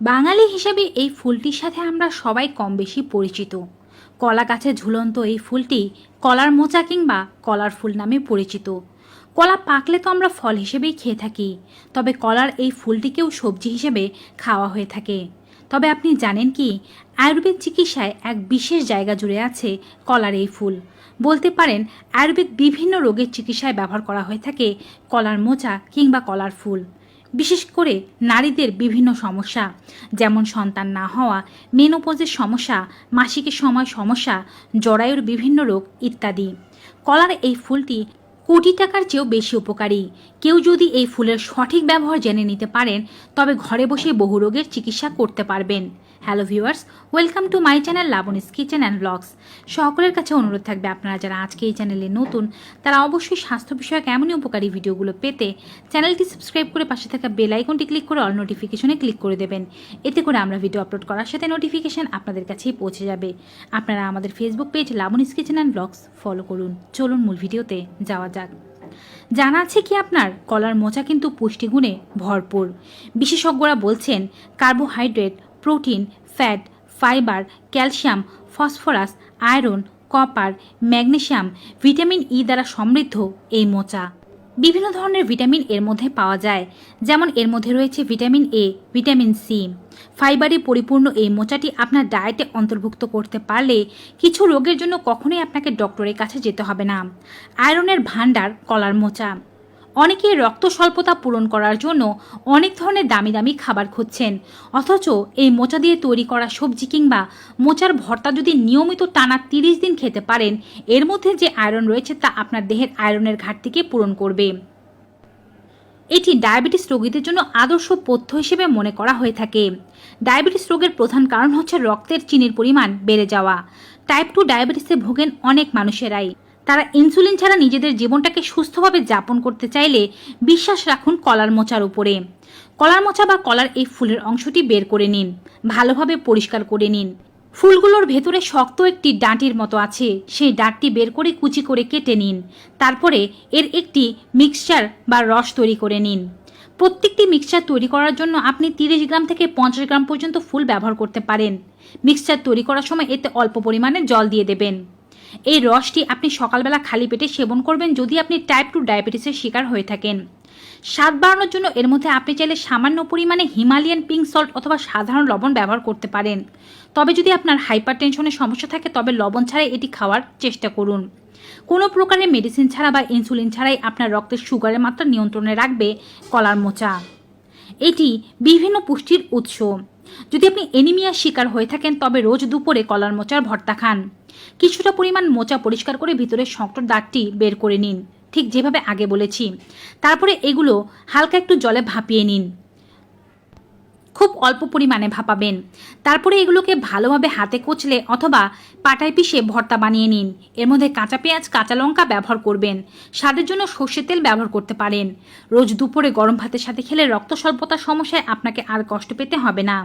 বাঙালি হিসেবে এই ফুলটির সাথে আমরা সবাই কম বেশি পরিচিত। কলা গাছে ঝুলন্ত এই ফুলটি কলার মোচা কিংবা কলার ফুল নামে পরিচিত। কলা পাকলে তো আমরা ফল হিসেবেই খেয়ে থাকি, তবে কলার এই ফুলটিকেও সবজি হিসেবে খাওয়া হয়ে থাকে। তবে আপনি জানেন কি, আয়ুর্বেদ চিকিৎসায় এক বিশেষ জায়গা জুড়ে আছে কলার এই ফুল। বলতে পারেন, আয়ুর্বেদ বিভিন্ন রোগের চিকিৎসায় ব্যবহার করা হয়ে থাকে কলার মোচা কিংবা কলার ফুল। বিশেষ করে নারীদের বিভিন্ন সমস্যা, যেমন সন্তান না হওয়া মেনোপজের সমস্যা, মাসিকের সময় সমস্যা, জরায়ুর বিভিন্ন রোগ ইত্যাদি। কলার এই ফুলটি কোটি টাকার চেয়েও বেশি উপকারী। কেউ যদি এই ফুলের সঠিক ব্যবহার জেনে নিতে পারেন, তবে ঘরে বসে বহু রোগের চিকিৎসা করতে পারবেন। Hello viewers welcome to my channel Laboni's kitchen and blogs সকলের কাছে অনুরোধ থাকবে আপনারা যারা আজকে এই চ্যানেলে নতুন, তারা অবশ্যই স্বাস্থ্য বিষয়ক এমনই উপকারী ভিডিওগুলো পেতে চ্যানেলটি সাবস্ক্রাইব করে পাশে থাকা বেল আইকনটি ক্লিক করে অল নোটিফিকেশনে ক্লিক করে দেবেন। এতে করে আমরা ভিডিও আপলোড করার সাথে নোটিফিকেশন আপনাদের কাছেই পৌঁছে যাবে। আপনারা আমাদের Facebook page Laboni's kitchen and blogs follow করুন। চলুন মূল ভিডিওতে যাওয়া যাক। জানা আছে কি আপনার? কলার মোচা কিন্তু পুষ্টিগুণে ভরপুর। বিশেষজ্ঞরা বলছেন, carbohydrate, protein, fat, fibre, calcium, phosphorus, iron, copper magnesium vitamin E দ্বারা সমৃদ্ধ এই মোচা। বিভিন্ন ধরনের ভিটামিন এর মধ্যে পাওয়া যায়। যেমন এর মধ্যে রয়েছে ভিটামিন এ ভিটামিন সি ফাইবারে পরিপূর্ণ এই মোচাটি আপনার ডায়েটে অন্তর্ভুক্ত করতে পারলে কিছু রোগের জন্য কখনোই আপনাকে ডক্টরের কাছে যেতে হবে না। আয়রনের ভাণ্ডার, কলার মোচা। অনেকে রক্ত স্বল্পতা পূরণ করার জন্য অনেক ধরনের দামি দামি খাবার খুঁজছেন। অথচ এই মোচা দিয়ে তৈরি করা সবজি কিংবা মোচার ভর্তা যদি নিয়মিত টানা তিরিশ দিন খেতে পারেন, এর মধ্যে যে আয়রন রয়েছে তা আপনার দেহের আয়রনের ঘাটতিকে পূরণ করবে। এটি ডায়াবেটিস রোগীদের জন্য আদর্শ পথ্য হিসেবে মনে করা হয়ে থাকে। ডায়াবেটিস রোগের প্রধান কারণ হচ্ছে রক্তের চিনির পরিমাণ বেড়ে যাওয়া। টাইপ টু ডায়াবেটিসে ভোগেন অনেক মানুষেরাই। তারা ইনসুলিন ছাড়া নিজেদের জীবনটাকে সুস্থভাবে যাপন করতে চাইলে বিশ্বাস রাখুন কলার মোচার উপরে। কলার মোচা বা কলার এই ফুলের অংশটি বের করে নিন, ভালোভাবে পরিষ্কার করে নিন। ফুলগুলোর ভেতরে শক্ত একটি ডাঁটির মতো আছে, সেই ডাঁটটি বের করে কুচি করে কেটে নিন। তারপরে এর একটি মিক্সচার বা রস তৈরি করে নিন। প্রত্যেকটি মিক্সচার তৈরি করার জন্য আপনি তিরিশ গ্রাম থেকে পঞ্চাশ গ্রাম পর্যন্ত ফুল ব্যবহার করতে পারেন। মিক্সচার তৈরি করার সময় এতে অল্প পরিমাণে জল দিয়ে দেবেন। এই রসটি আপনি সকালবেলা খালি পেটে সেবন করবেন যদি আপনি টাইপ টু ডায়াবেটিসের শিকার হয়ে থাকেন। স্বাদ বাড়ানোর জন্য এর মধ্যে আপনি চাইলে সামান্য পরিমাণে হিমালয়ান পিঙ্ক সল্ট অথবা সাধারণ লবণ ব্যবহার করতে পারেন। তবে যদি আপনার হাইপার টেনশনের সমস্যা থাকে, তবে লবণ ছাড়াই এটি খাওয়ার চেষ্টা করুন। কোনো প্রকারের মেডিসিন ছাড়া বা ইনসুলিন ছাড়াই আপনার রক্তের সুগারের মাত্রা নিয়ন্ত্রণে রাখবে কলার মোচা। এটি বিভিন্ন পুষ্টির উৎস। যদি আপনি এনিমিয়ার শিকার হয়ে থাকেন, তবে রোজ দুপুরে কলার মোচার ভর্তা খান। কিছুটা পরিমাণ মোচা পরিষ্কার করে ভিতরের শক্ত দাঁতটি বের করে নিন, ঠিক যেভাবে আগে বলেছি। তারপরে এগুলো হালকা একটু জলে ভাপিয়ে নিন। খুব অল্প পরিমাণে ভাপাবেন। তারপরে এগুলোকে ভালোভাবে হাতে কচলে অথবা পাটায় পিষে ভর্তা বানিয়ে নিন। এর মধ্যে কাঁচা পেঁয়াজ, কাঁচা লঙ্কা ব্যবহার করবেন। স্বাদের জন্য সর্ষের তেল ব্যবহার করতে পারেন। রোজ দুপুরে গরম ভাতের সাথে খেলে রক্ত স্বল্পতার সমস্যায় আপনাকে আর কষ্ট পেতে হবে না।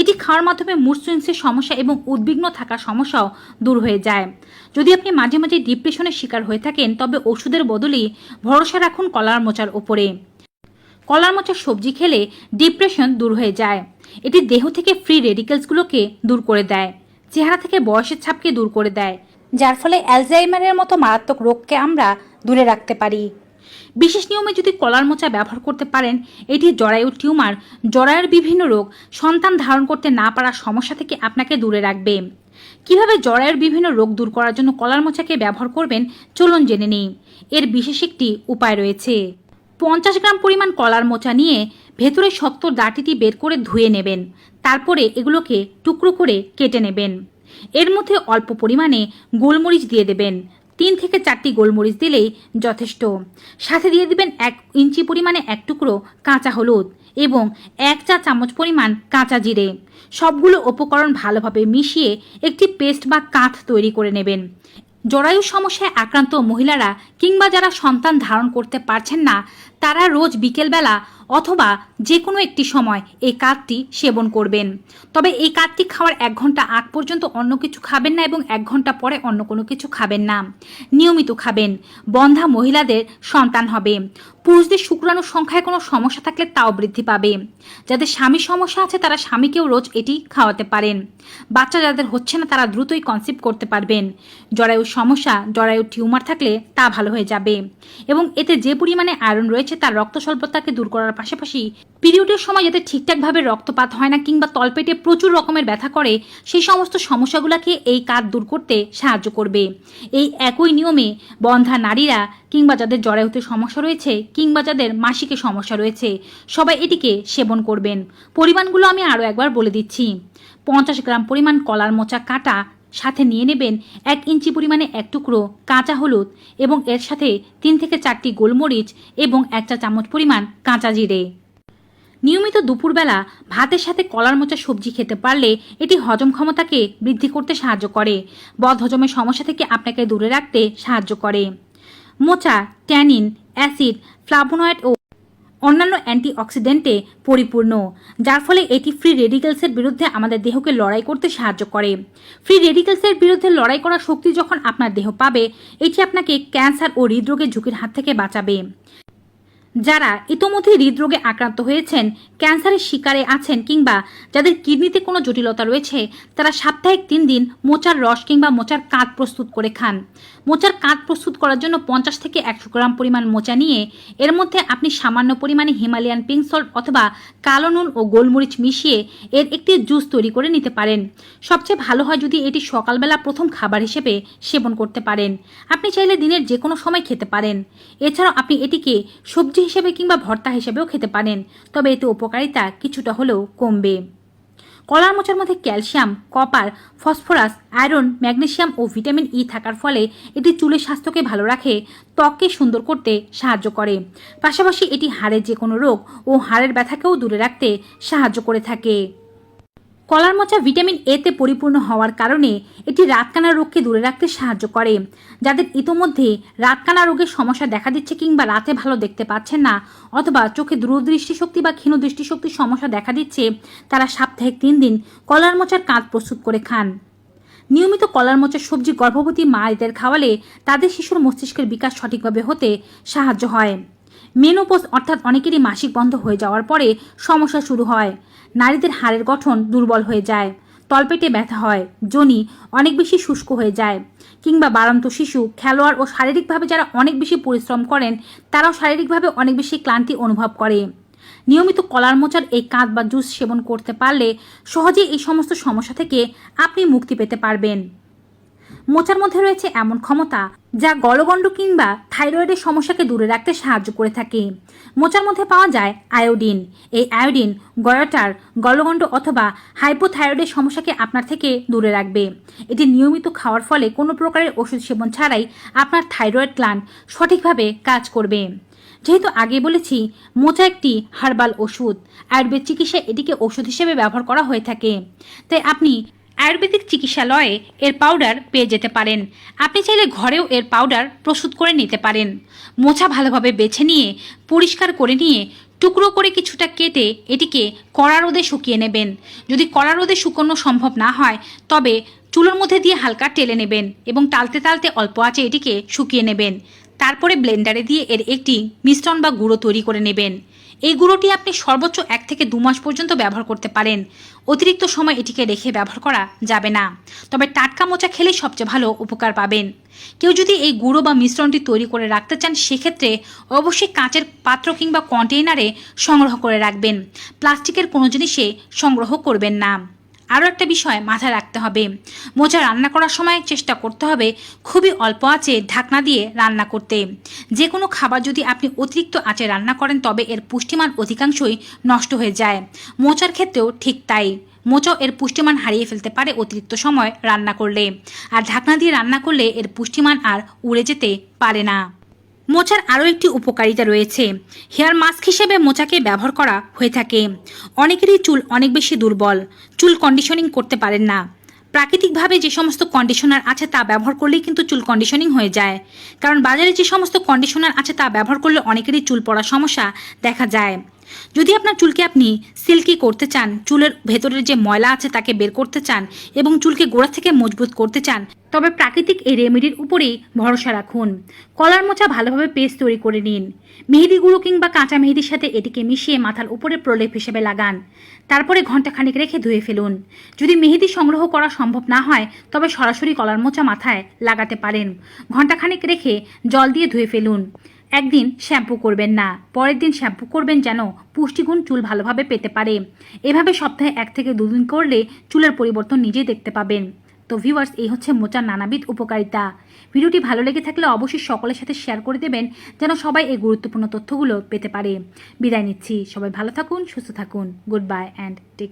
এটি খাওয়ার মাধ্যমে মুডসুইন্সের সমস্যা এবং উদ্বিগ্ন থাকার সমস্যাও দূর হয়ে যায়। যদি আপনি মাঝে মাঝে ডিপ্রেশনের শিকার হয়ে থাকেন, তবে ওষুধের বদলে ভরসা রাখুন কলার মোচার ওপরে কলার মোচার সবজি খেলে ডিপ্রেশন দূর হয়ে যায়। এটি দেহ থেকে ফ্রি রেডিকেলসগুলোকে দূর করে দেয়, চেহারা থেকে বয়সের ছাপকে দূর করে দেয়, যার ফলে অ্যালজাইমারের মতো মারাত্মক রোগকে আমরা দূরে রাখতে পারি। বিশেষ নিয়মে যদি কলার মোচা ব্যবহার করতে পারেন, এটি জরায়ু টিউমার, জরায়ুর বিভিন্ন রোগ, সন্তান ধারণ করতে না পারার সমস্যা থেকে আপনাকে দূরে রাখবে। কীভাবে জরায়ুর বিভিন্ন রোগ দূর করার জন্য কলার মোচাকে ব্যবহার করবেন, চলুন জেনে নিই। এর বিশেষ একটি উপায় রয়েছে। পঞ্চাশ গ্রাম পরিমাণ কলার মোচা নিয়ে ভেতরে শক্ত দাঁটিটি বের করে ধুয়ে নেবেন। তারপরে এগুলোকে টুকরো করে কেটে নেবেন। এর মধ্যে অল্প পরিমাণে গোলমরিচ দিয়ে দেবেন। তিন থেকে চারটি গোলমরিচ দিলেই যথেষ্ট। সাথে দিয়ে দিবেন এক ইঞ্চি পরিমাণে এক টুকরো কাঁচা হলুদ এবং এক চা চামচ পরিমাণ কাঁচা জিরে। সবগুলো উপকরণ ভালোভাবে মিশিয়ে একটি পেস্ট বা কাঁথ তৈরি করে নেবেন। জরায়ু সমস্যায় আক্রান্ত মহিলারা কিংবা যারা সন্তান ধারণ করতে পারছেন না তারা রোজ বিকেলবেলা অথবা যে কোনো একটি সময় এই কাঠটি সেবন করবেন। তবে এই কাঠটি খাওয়ার এক ঘণ্টা আগ পর্যন্ত অন্য কিছু খাবেন না এবং এক ঘণ্টা পরে অন্য কোনো কিছু খাবেন না। নিয়মিত খাবেন। বন্ধা মহিলাদের সন্তান হবে। পুরুষদের শুক্রাণুর সংখ্যায় কোনো সমস্যা থাকলে তাও বৃদ্ধি পাবে। যাদের স্বামীর সমস্যা আছে তারা স্বামীকেও রোজ এটি খাওয়াতে পারেন। বাচ্চা যাদের হচ্ছে না তারা দ্রুতই কনসিভ করতে পারবেন। জরায়ুর সমস্যা, জরায়ুর টিউমার থাকলে তা ভালো হয়ে যাবে। এবং এতে যে পরিমাণে আয়রন রয়েছে তার রক্ত স্বল্পতাকে দূর করার পাশাপাশি পিরিয়ডের সময় যাতে ঠিকঠাকভাবে রক্তপাত হয় না কিংবা তলপেটে প্রচুর রকমের ব্যথা করে, সেই সমস্ত সমস্যাগুলোকে এই কাজ দূর করতে সাহায্য করবে। এই একই নিয়মে বন্ধা নারীরা কিংবা যাদের জরায়ুতে সমস্যা রয়েছে কিংবা যাদের মাসিকে সমস্যা রয়েছে, সবাই এটিকে সেবন করবেন। পরিমাণগুলো আমি আরও একবার বলে দিচ্ছি। পঞ্চাশ গ্রাম পরিমাণ কলার মোচা কাটা সাথে নিয়ে নেবেন এক ইঞ্চি পরিমাণে এক টুকরো কাঁচা হলুদ এবং এর সাথে তিন থেকে চারটি গোলমরিচ এবং এক চা চামচ পরিমাণ কাঁচা জিরে। নিয়মিত দুপুরবেলা ভাতের সাথে কলার মোচা সবজি খেতে পারলে এটি হজম ক্ষমতাকে বৃদ্ধি করতে সাহায্য করে। বদ হজমের সমস্যা থেকে আপনাকে দূরে রাখতে সাহায্য করে। মোচা, ট্যানিন, অ্যাসিড, ফ্লাভোনয়েড ও অন্যান্য অ্যান্টিঅক্সিডেন্টে পরিপূর্ণ, যার ফলে এটি ফ্রি রেডিকেলসের বিরুদ্ধে আমাদের দেহকে লড়াই করতে সাহায্য করে। ফ্রি রেডিকেলসের বিরুদ্ধে লড়াই করার শক্তি যখন আপনার দেহ পাবে, এটি আপনাকে ক্যান্সার ও হৃদরোগের ঝুঁকির হাত থেকে বাঁচাবে। যারা ইতোমধ্যে হৃদরোগে আক্রান্ত হয়েছেন, ক্যান্সারের শিকারে আছেন কিংবা যাদের কিডনিতে কোনো জটিলতা রয়েছে, তারা সাপ্তাহিক তিন দিন মোচার রস কিংবা মোচার কাঁধ প্রস্তুত করে খান। মোচার কাঁধ প্রস্তুত করার জন্য পঞ্চাশ থেকে একশো গ্রাম পরিমাণ মোচা নিয়ে এর মধ্যে আপনি সামান্য পরিমাণে হিমালয়ান পিঙ্ক সল্ট অথবা কালো নুন ও গোলমরিচ মিশিয়ে এর একটি জুস তৈরি করে নিতে পারেন। সবচেয়ে ভালো হয় যদি এটি সকালবেলা প্রথম খাবার হিসেবে সেবন করতে পারেন। আপনি চাইলে দিনের যে কোনো সময় খেতে পারেন। এছাড়াও আপনি এটিকে সবজি হিসেবে কিংবা ভর্তা হিসেবেও খেতে পারেন, তবে এতে উপকারিতা কিছুটা হলেও কমবে। কলার মোচার মধ্যে calcium, copper, phosphorus, iron magnesium ও ভিটামিন ই থাকার ফলে এটি চুলের স্বাস্থ্যকে ভালো রাখে, ত্বককে সুন্দর করতে সাহায্য করে। পাশাপাশি এটি হাড়ের যে কোনো রোগ ও হাড়ের ব্যথাকেও দূরে রাখতে সাহায্য করে থাকে। কলার মোচা ভিটামিন এতে পরিপূর্ণ হওয়ার কারণে এটি রাতকানা রোগকে দূরে রাখতে সাহায্য করে। যাদের ইতোমধ্যে রাতকানা রোগের সমস্যা দেখা দিচ্ছে কিংবা রাতে ভালো দেখতে পাচ্ছেন না অথবা চোখে দূরদৃষ্টিশক্তি বা ক্ষীণ দৃষ্টিশক্তির সমস্যা দেখা দিচ্ছে, তারা সাপ্তাহিক তিন দিন কলার মোচার কাঁধ প্রস্তুত করে খান। নিয়মিত কলার মোচার সবজি গর্ভবতী মায়েদের খাওয়ালে তাদের শিশুর মস্তিষ্কের বিকাশ সঠিকভাবে হতে সাহায্য হয়। মেনোপোজ অর্থাৎ অনেকেরই মাসিক বন্ধ হয়ে যাওয়ার পরে সমস্যা শুরু হয়। নারীদের হাড়ের গঠন দুর্বল হয়ে যায়, তলপেটে ব্যথা হয়, জনি অনেক বেশি শুষ্ক হয়ে যায় কিংবা বাড়ন্ত শিশু, খেলোয়াড় ও শারীরিকভাবে যারা অনেক বেশি পরিশ্রম করেন, তারাও শারীরিকভাবে অনেক বেশি ক্লান্তি অনুভব করে। নিয়মিত কলার মোচার এই কাঁধ বা জুস সেবন করতে পারলে সহজেই এই সমস্ত সমস্যা থেকে আপনি মুক্তি পেতে পারবেন। মোচার মধ্যে রয়েছে এমন ক্ষমতা যা গলগণ্ড কিংবা থাইরয়েডের সমস্যাকে দূরে রাখতে সাহায্য করে থাকে। মোচার মধ্যে পাওয়া যায় আয়োডিন। এই আয়োডিন গয়টার গলগণ্ড অথবা হাইপোথাইরয়েডের সমস্যাকে আপনার থেকে দূরে রাখবে। এটি নিয়মিত খাওয়ার ফলে কোনো প্রকারের ওষুধ সেবন ছাড়াই আপনার থাইরয়েড গ্ল্যান্ড সঠিকভাবে কাজ করবে। যেহেতু আগে বলেছি, মোচা একটি হার্বাল ওষুধ। আয়ুর্বেদ চিকিৎসায় এটিকে ওষুধ হিসেবে ব্যবহার করা হয়ে থাকে। তাই আপনি আয়ুর্বেদিক চিকিৎসালয়ে এর পাউডার পেয়ে যেতে পারেন। আপনি চাইলে ঘরেও এর পাউডার প্রস্তুত করে নিতে পারেন। মোছা ভালোভাবে বেছে নিয়ে, পরিষ্কার করে নিয়ে, টুকরো করে কিছুটা কেটে এটিকে কড়া রোদে শুকিয়ে নেবেন। যদি কড়া রোদে শুকোনো সম্ভব না হয়, তবে চুলোর মধ্যে দিয়ে হালকা টেলে নেবেন এবং টালতে টালতে অল্প আঁচে এটিকে শুকিয়ে নেবেন। তারপরে ব্লেন্ডারে দিয়ে এর একটি মিশ্রণ বা গুঁড়ো তৈরি করে নেবেন। এই গুঁড়োটি আপনি সর্বোচ্চ এক থেকে দু মাস পর্যন্ত ব্যবহার করতে পারেন। অতিরিক্ত সময় এটিকে রেখে ব্যবহার করা যাবে না। তবে টাটকা মোচা খেলে সবচেয়ে ভালো উপকার পাবেন। কেউ যদি এই গুঁড়ো বা মিশ্রণটি তৈরি করে রাখতে চান, সেক্ষেত্রে অবশ্যই কাঁচের পাত্র কিংবা কন্টেইনারে সংগ্রহ করে রাখবেন। প্লাস্টিকের কোনো জিনিসে সংগ্রহ করবেন না। আরও একটা বিষয় মাথায় রাখতে হবে। মোচা রান্না করার সময় চেষ্টা করতে হবে খুবই অল্প আঁচে ঢাকনা দিয়ে রান্না করতে। যে কোনো খাবার যদি আপনি অতিরিক্ত আঁচে রান্না করেন, তবে এর পুষ্টিমান অধিকাংশই নষ্ট হয়ে যায়। মোচার ক্ষেত্রেও ঠিক তাই। মোচাও এর পুষ্টিমান হারিয়ে ফেলতে পারে অতিরিক্ত সময় রান্না করলে। আর ঢাকনা দিয়ে রান্না করলে এর পুষ্টিমান আর উড়ে যেতে পারে না। মোচার আরও একটি উপকারিতা রয়েছে। হেয়ার মাস্ক হিসেবে মোচাকে ব্যবহার করা হয়ে থাকে। অনেকেরই চুল অনেক বেশি দুর্বল। চুল কন্ডিশনিং করতে পারেন না। প্রাকৃতিকভাবে যে সমস্ত কন্ডিশনার আছে তা ব্যবহার করলেই কিন্তু চুল কন্ডিশনিং হয়ে যায়। কারণ বাজারে যে সমস্ত কন্ডিশনার আছে তা ব্যবহার করলে অনেকেরই চুল পড়ার সমস্যা দেখা যায়। যদি আপনার চুলকে আপনি সিল্কি করতে চান, চুলের ভেতরের যে ময়লা আছে তাকে বের করতে চান এবং চুলকে গোড়া থেকে মজবুত করতে চান, তবে প্রাকৃতিক এই রেমেডির উপরেই ভরসা রাখুন। কলার মোচা ভালোভাবে পেস্ট তৈরি করে নিন। মেহেদি গুঁড়ো কিংবা কাঁচা মেহেদির সাথে এটিকে মিশিয়ে মাথার উপরে প্রলেপ হিসেবে লাগান। তারপরে ঘন্টাখানেক রেখে ধুয়ে ফেলুন। যদি মেহেদি সংগ্রহ করা সম্ভব না হয়, তবে সরাসরি কলার মোচা মাথায় লাগাতে পারেন। ঘন্টাখানেক রেখে জল দিয়ে ধুয়ে ফেলুন। একদিন শ্যাম্পু করবেন না, পরের দিন শ্যাম্পু করবেন যেন পুষ্টিগুণ চুল ভালোভাবে পেতে পারে। এভাবে সপ্তাহে এক থেকে দুদিন করলে চুলের পরিবর্তন নিজেই দেখতে পাবেন। তো ভিউয়ার্স এই হচ্ছে মোচার নানাবিধ উপকারিতা। ভিডিওটি ভালো লেগে থাকলে অবশ্যই সকলের সাথে শেয়ার করে দেবেন যেন সবাই এই গুরুত্বপূর্ণ তথ্যগুলো পেতে পারে। বিদায় নিচ্ছি। সবাই ভালো থাকুন, সুস্থ থাকুন। Good bye and take